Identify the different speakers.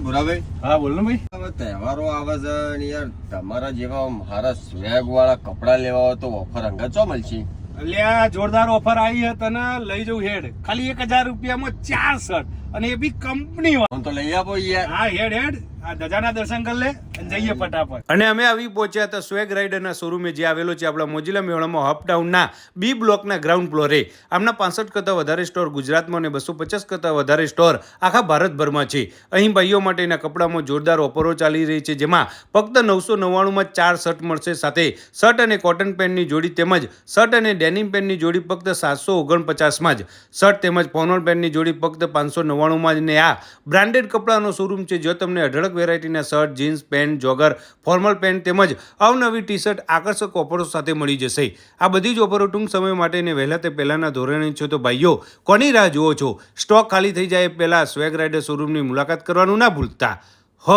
Speaker 1: ભુરાભાઈ
Speaker 2: હા બોલો ભાઈ.
Speaker 1: હવે તહેવારો આવે છે અને યાર તમારા જેવા મારા સ્વેગ વાળા કપડા લેવા હોય તો ઓફર અંગત ચો મળશે?
Speaker 2: અલ્યા જોરદાર ઓફર આવી છે તને લઈ જવું હેડ. ખાલી એક હજાર રૂપિયામાં ચાર શર્ટ અને એ બી કંપની
Speaker 1: તો લઈ આપો યાર.
Speaker 2: હા હેડ હેડ. આ ધજાના દર્શન કરી લે અને જઈએ ફટાફટ.
Speaker 3: અને અમે આવી પહોંચ્યા હતા સ્વેગ રાઇડરના શોરૂમે જે આવેલો છે આપણા મોજીલા મેળામાં અપડાઉનના બી બ્લોકના ગ્રાઉન્ડ ફ્લોરે આમના પાસઠ કરતાં વધારે સ્ટોર ગુજરાતમાં અને બસો પચાસ કરતાં વધારે સ્ટોર આખા ભારતભરમાં છે. અહીં ભાઈઓ માટેના કપડામાં જોરદાર ઓફરો ચાલી રહી છે જેમાં ફક્ત નવસો નવ્વાણુંમાં ચાર શર્ટ મળશે. સાથે શર્ટ અને કોટન પેન્ટની જોડી તેમજ શર્ટ અને ડેનિમ પેન્ટની જોડી ફક્ત સાતસો ઓગણપચાસમાં જ. શર્ટ તેમજ ફોનલ પેન્ટની જોડી ફક્ત પાંચસો નવ્વાણુંમાં જ ને આ બ્રાન્ડેડ કપડાનો શોરૂમ છે જો તમને અઢળક વેરાયટીના shirt jeans pant jogger formal pant તેમજ અવનવી ટી શર્ટ આકર્ષક ઓફરો સાથે મળી જશે. આ બધી જ ઓફરો ટૂંક સમય માટે ને વહેલા તે પહેલાંના ધોરણે છો તો ભાઈઓ, કોની રાહ જુઓ છો? સ્ટોક ખાલી થઈ જાય પહેલાં સ્વેગ રાઇડર શોરૂમની મુલાકાત કરવાનું ના ભૂલતા. હ.